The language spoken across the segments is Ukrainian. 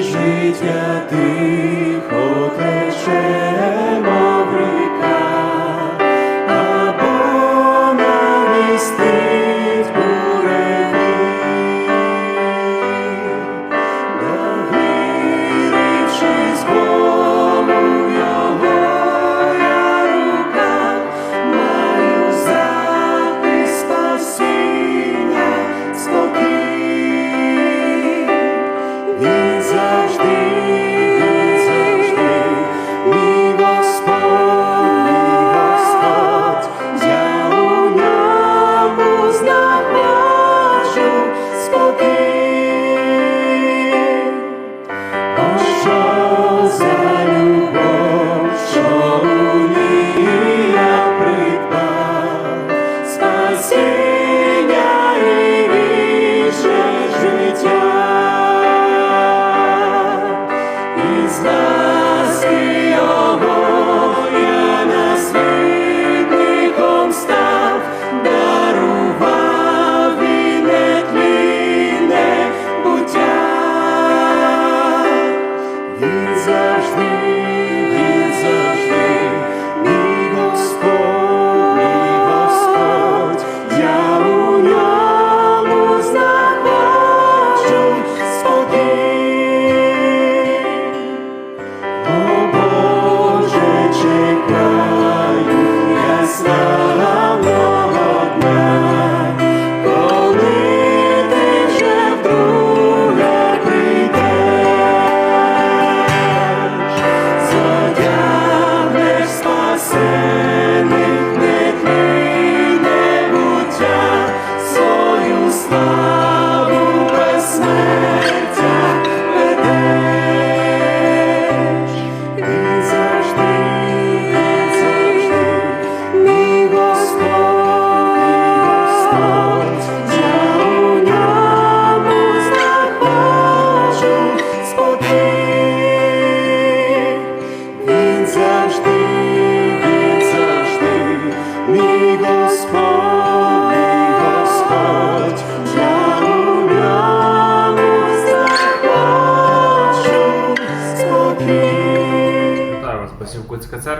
життя тихо тече, Lord.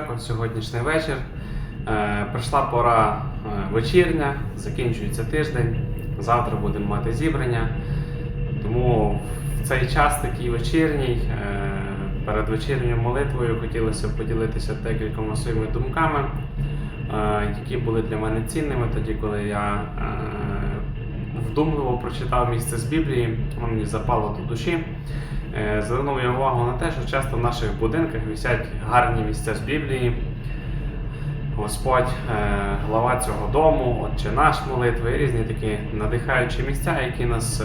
Басівкутська. Сьогоднішній вечір. Е, прийшла пора е, вечірня, закінчується тиждень. Завтра будемо мати зібрання. Тому в цей час такий вечірній, е, перед вечірньою молитвою хотілося б поділитися декількома своїми думками, які були для мене цінними тоді, коли я вдумливо прочитав місце з Біблії, воно мені запало до душі. Е, Звернув я увагу на те, що часто в наших будинках висять гарні місця з Біблії. Господь, е, глава цього дому, Отче наш молитви, різні такі надихаючі місця, які нас е,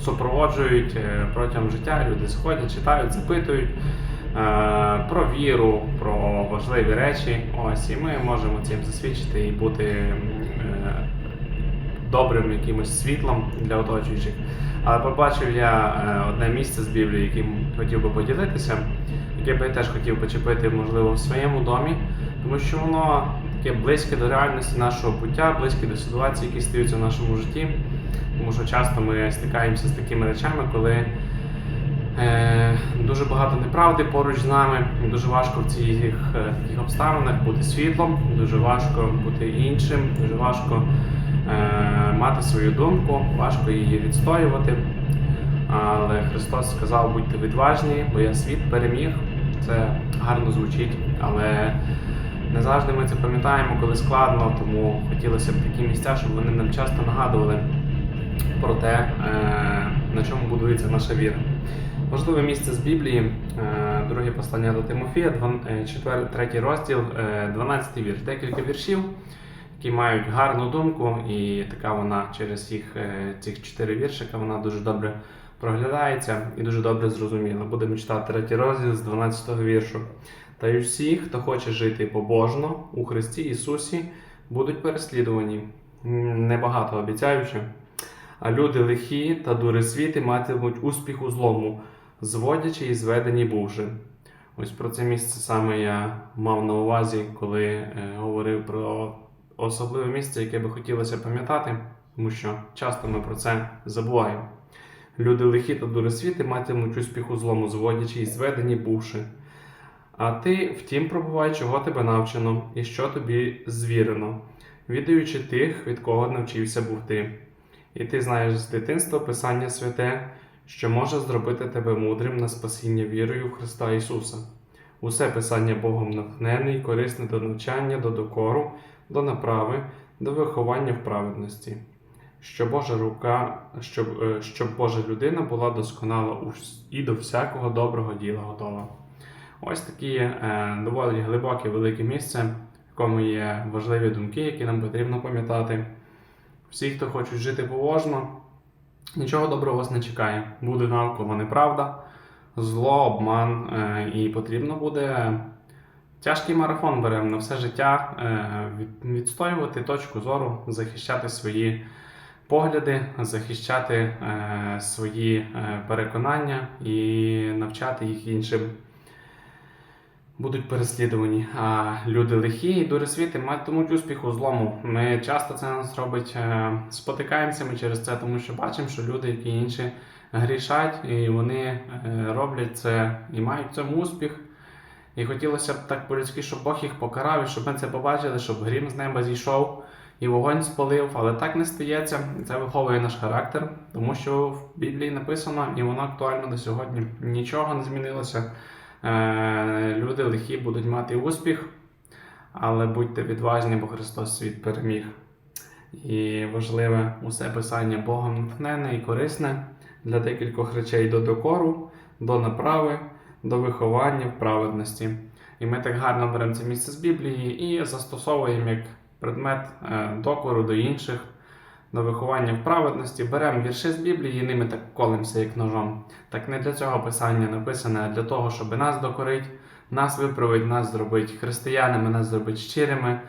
супроводжують протягом життя. Люди сходять, читають, запитують про віру, про важливі речі. Ось і ми можемо цим засвідчити і бути добрим якимось світлом для оточуючих. Але побачив я е, одне місце з Біблії, яким хотів би поділитися, яке би я теж хотів почепити, можливо, в своєму домі, тому що воно таке близьке до реальності нашого буття, близьке до ситуацій, які стаються в нашому житті. Тому що часто ми стикаємося з такими речами, коли е, дуже багато неправди поруч з нами, дуже важко в цих е, обставинах бути світлом, дуже важко бути іншим, дуже важко мати свою думку, важко її відстоювати. Але Христос сказав, будьте відважні, бо я світ переміг. Це гарно звучить, але не завжди ми це пам'ятаємо, коли складно, тому хотілося б такі місця, щоб вони нам часто нагадували про те, е, на чому будується наша віра. Важливе місце з Біблії, е, друге послання до Тимофія, 4, розділ, е, 12 вірш. Декілька віршів, які мають гарну думку, і така вона через їх е, цих чотири віршика вона дуже добре проглядається і дуже добре зрозуміла. Будемо читати третій розділ з 12 віршу. Та й усі, хто хоче жити побожно у Христі Ісусі, будуть переслідувані, небагато обіцяючи. А люди лихі та дури світи матимуть успіх у злому, зводячи і зведені бувши. Ось про це місце саме я мав на увазі, коли е, говорив про особливе місце, яке би хотілося пам'ятати, тому що часто ми про це забуваємо. Люди лихі та дуросвіти матимуть успіх у злому зводячи і зведені бувши. А ти, втім, пробувай, чого тебе навчено, і що тобі звірено, відаючи тих, від кого навчився був ти. І ти знаєш з дитинства Писання святе, що може зробити тебе мудрим на спасіння вірою в Христа Ісуса. Усе Писання Богом натхнене і корисне до навчання, до докору, до направи, до виховання в праведності, що Божа рука, щоб, е, щоб Божа людина була досконала і до всякого доброго діла готова. Ось такі е, доволі глибоке велике місце, в якому є важливі думки, які нам потрібно пам'ятати. Всі, хто хочуть жити побожно, нічого доброго вас не чекає. Буде навколо неправда, зло, обман, е, і потрібно буде тяжкий марафон беремо на все життя, е, відстоювати точку зору, захищати свої погляди, захищати е, свої е, переконання і навчати їх іншим. Будуть переслідувані. А люди лихі і дуросвіти матимуть успіх у злому. Ми часто це нас робить, спотикаємося ми через це, тому що бачимо, що люди, які інші грішать, і вони роблять це і мають в цьому успіх. І хотілося б так по-людськи, щоб Бог їх покарав, і щоб ми це побачили, щоб грім з неба зійшов і вогонь спалив, але так не стається. Це виховує наш характер, тому що в Біблії написано, і воно актуально до сьогодні. Нічого не змінилося. Е, Люди лихі будуть мати успіх, але будьте відважні, бо Христос світ переміг. І важливе усе писання Богом натхнене і корисне для декількох речей до докору, до направи, до виховання в праведності. І ми так гарно беремо це місце з Біблії і застосовуємо як предмет е, докору до інших, до виховання в праведності. Беремо вірші з Біблії і ними так колимося як ножом. Так не для цього писання написане, а для того, щоб нас докорить, нас виправить, нас зробить християнами, нас зробить щирими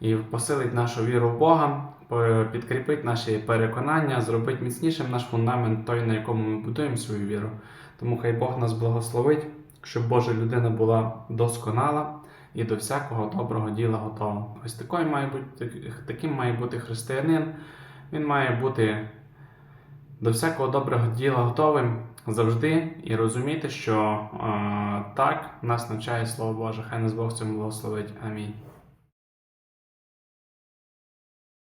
і посилить нашу віру в Бога, підкріпить наші переконання, зробить міцнішим наш фундамент, той, на якому ми будуємо свою віру. Тому хай Бог нас благословить, щоб Божа людина була досконала і до всякого доброго діла готова. Ось такою має бути, таким має бути християнин. Він має бути до всякого доброго діла готовим завжди і розуміти, що е, так нас навчає Слово Боже. Хай нас Бог цьому благословить. Амінь.